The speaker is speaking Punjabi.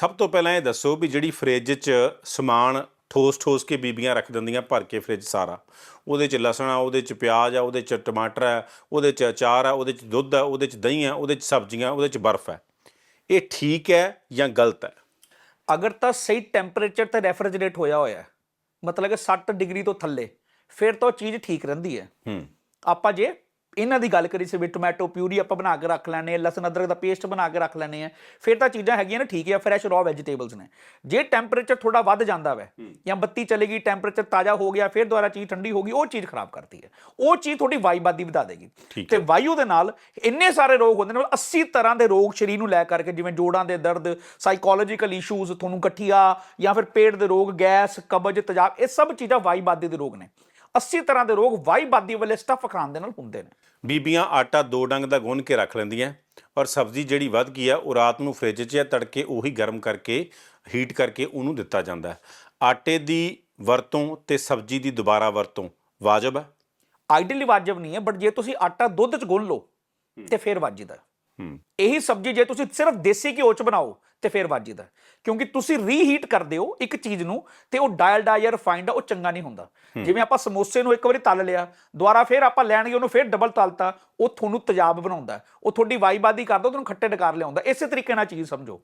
ਸਭ ਤੋਂ ਪਹਿਲਾਂ ਇਹ ਦੱਸੋ ਵੀ ਜਿਹੜੀ ਫ੍ਰਿਜ 'ਚ ਸਮਾਨ ਠੋਸ-ਠੋਸ ਕੇ ਬੀਬੀਆਂ ਰੱਖ ਦਿੰਦੀਆਂ ਭਰ ਕੇ ਫ੍ਰਿਜ ਸਾਰਾ। ਉਹਦੇ 'ਚ ਲਸਣ ਆ ਉਹਦੇ 'ਚ ਪਿਆਜ਼ ਆ ਉਹਦੇ 'ਚ ਟਮਾਟਰ ਆ ਉਹਦੇ 'ਚ ਅਚਾਰ ਆ ਉਹਦੇ 'ਚ ਦੁੱਧ ਆ ਉਹਦੇ 'ਚ ਦਹੀਂ ਆ ਉਹਦੇ 'ਚ ਸਬਜ਼ੀਆਂ ਉਹਦੇ 'ਚ ਬਰਫ਼ ਹੈ ਇਹ ਠੀਕ ਹੈ ਜਾਂ ਗਲਤ ਹੈ? ਅਗਰ ਤਾਂ ਸਹੀ ਟੈਂਪਰੇਚਰ ਤੇ ਰੈਫਰੀਜਰੇਟ ਹੋਇਆ ਹੋਇਆ ਮਤਲਬ ਕਿ 60 ਡਿਗਰੀ ਤੋਂ ਥੱਲੇ ਫਿਰ ਤਾਂ ਉਹ ਚੀਜ਼ ਠੀਕ ਰਹਿੰਦੀ ਹੈ। ਹੂੰ। ਆਪਾਂ ਜੇ ਇਹਨਾਂ ਦੀ ਗੱਲ ਕਰੀ ਸੀ ਵੀ ਟੋਮੈਟੋ ਪਿਊਰੀ ਆਪਾਂ ਬਣਾ ਕੇ ਰੱਖ ਲੈਣੇ ਆ ਲਸਣ ਅਦਰਕ ਦਾ ਪੇਸਟ ਬਣਾ ਕੇ ਰੱਖ ਲੈਣੇ ਆ ਫਿਰ ਤਾਂ ਚੀਜ਼ਾਂ ਹੈਗੀਆਂ ਨੇ ਠੀਕ ਹੈ ਫਰੈਸ਼ ਰॉ ਵੈਜੀਟੇਬਲਸ ਨੇ। ਜੇ ਟੈਂਪਰੇਚਰ ਥੋੜਾ ਵੱਧ ਜਾਂਦਾ ਵੈ ਜਾਂ ਬੱਤੀ ਚਲੇਗੀ ਟੈਂਪਰੇਚਰ ਤਾਜ਼ਾ ਹੋ ਗਿਆ ਫਿਰ ਦੁਬਾਰਾ ਚੀਜ਼ ਠੰਡੀ ਹੋ ਗਈ ਉਹ ਚੀਜ਼ ਖਰਾਬ ਕਰਦੀ ਹੈ। ਉਹ ਚੀਜ਼ ਤੁਹਾਡੀ ਵਾਈਬਾਦੀ ਵਧਾ ਦੇਗੀ। ਤੇ ਵਾਯੂ ਦੇ ਨਾਲ ਇੰਨੇ ਸਾਰੇ ਰੋਗ ਹੁੰਦੇ ਨੇ ਮਤਲਬ 80 ਤਰ੍ਹਾਂ ਦੇ ਰੋਗ ਸਰੀਰ ਨੂੰ ਲੈ ਕਰਕੇ ਜਿਵੇਂ ਜੋੜਾਂ ਦੇ ਦਰਦ ਸਾਈਕੋਲੋਜੀਕਲ ਇਸ਼ੂਜ਼ ਤੁਹਾਨੂੰ ਗਠੀਆ ਜਾਂ ਫਿਰ ਪੇਟ ਦੇ ਰੋਗ ਗੈਸ ਕਬਜ਼ ਤੇਜ਼ਾਬ ਇਹ ਸਭ ਚੀਜ਼ਾਂ ਵਾਈਬਾਦੀ ਦੇ ਰੋਗ ਨੇ। 80 ਤਰ੍ਹਾਂ ਦੇ ਰੋਗ ਵਾਈਬਾਦੀ ਵਾਲੇ ਸਟਫ ਖਾਣ ਦੇ ਨਾਲ ਹੁੰਦੇ ਨੇ। ਬੀਬੀਆਂ ਆਟਾ ਦੋ ਡੰਗ ਦਾ ਗੁੰਨ ਕੇ ਰੱਖ ਲੈਂਦੀਆਂ ਔਰ ਸਬਜ਼ੀ ਜਿਹੜੀ ਵੱਧ ਗਈ ਆ ਉਹ ਰਾਤ ਨੂੰ ਫ੍ਰਿਜ 'ਚ ਜਾਂ ਤੜਕੇ ਉਹੀ ਗਰਮ ਕਰਕੇ ਹੀਟ ਕਰਕੇ ਉਹਨੂੰ ਦਿੱਤਾ ਜਾਂਦਾ ਆਟੇ ਦੀ ਵਰਤੋਂ ਤੇ ਸਬਜ਼ੀ ਦੀ ਦੁਬਾਰਾ ਵਰਤੋਂ ਵਾਜਬ ਹੈ। ਆਈਡੀਅਲੀ ਵਾਜਬ ਨਹੀਂ ਹੈ ਬਟ ਜੇ ਤੁਸੀਂ ਆਟਾ ਦੁੱਧ ਚ ਗੁੰਨ ਲਓ ਤੇ ਫਿਰ ਵਾਜਿਦਾ ਇਹੀ ਸਬਜ਼ੀ ਜੇ ਤੁਸੀਂ ਸਿਰਫ ਦੇਸੀ ਘਿਓ ਚ ਬਣਾਓ ਤੇ ਫਿਰ ਵਾਜਿਦਾ ਕਿਉਂਕਿ ਤੁਸੀਂ ਰੀਹੀਟ ਕਰਦੇ ਹੋ ਇੱਕ ਚੀਜ਼ ਨੂੰ ਤੇ ਉਹ ਡਾਇਲਡ ਆ ਜਾਂ ਰਿਫਾਈਨਡ ਆ ਉਹ ਚੰਗਾ ਨਹੀਂ ਹੁੰਦਾ। ਜਿਵੇਂ ਆਪਾਂ ਸਮੋਸੇ ਨੂੰ ਇੱਕ ਵਾਰੀ ਤਲ ਲਿਆ ਦੁਬਾਰਾ ਫਿਰ ਆਪਾਂ ਲੈਣਗੇ ਉਹਨੂੰ ਫਿਰ ਡਬਲ ਤਲਤਾ ਉਹ ਤੁਹਾਨੂੰ ਤੇਜ਼ਾਬ ਬਣਾਉਂਦਾ। ਉਹ ਤੁਹਾਡੀ ਵਾਈਬਾਦੀ ਕਰਦਾ ਉਹ ਤੁਹਾਨੂੰ ਖੱਟੇ ਡਕਾਰ ਲਿਆਉਂਦਾ। ਇਸੇ ਤਰੀਕੇ ਨਾਲ ਚੀਜ਼ ਸਮਝੋ।